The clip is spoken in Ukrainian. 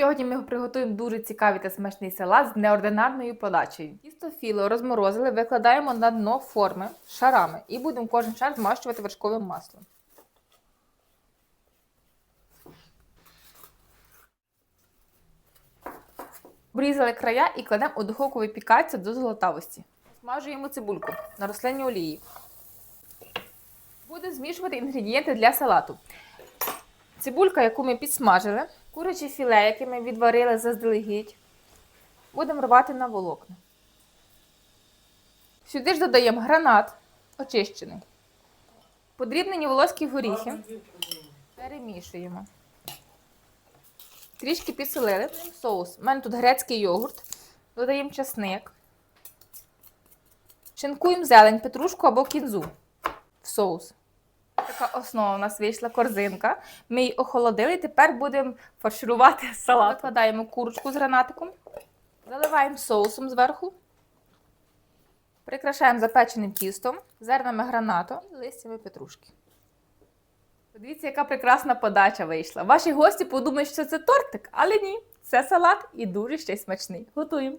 Сьогодні ми приготуємо дуже цікавий та смачний салат з неординарною подачею. Тісто філо розморозили, викладаємо на дно форми шарами і будемо кожен шар змащувати вершковим маслом. Обрізали края і кладемо у духовку випікатися до золотавості. Смажуємо цибульку на рослинній олії. Будемо змішувати інгредієнти для салату. Цибулька, яку ми підсмажили, куряче філе, яке ми відварили заздалегідь, будемо рвати на волокна. Сюди ж додаємо гранат очищений. Подрібнені волоські горіхи. Перемішуємо. Трішки підсолили. Соус. У мене тут грецький йогурт. Додаємо часник. Шинкуємо зелень, петрушку або кінзу в соус. Така основа у нас вийшла корзинка. Ми її охолодили, тепер будемо фарширувати салат. Викладаємо курочку з гранатиком, заливаємо соусом зверху, прикрашаємо запеченим тістом, зернами гранату і листями петрушки. Подивіться, яка прекрасна подача вийшла. Ваші гості подумають, що це тортик, але ні, це салат і дуже ще й смачний. Готуємо.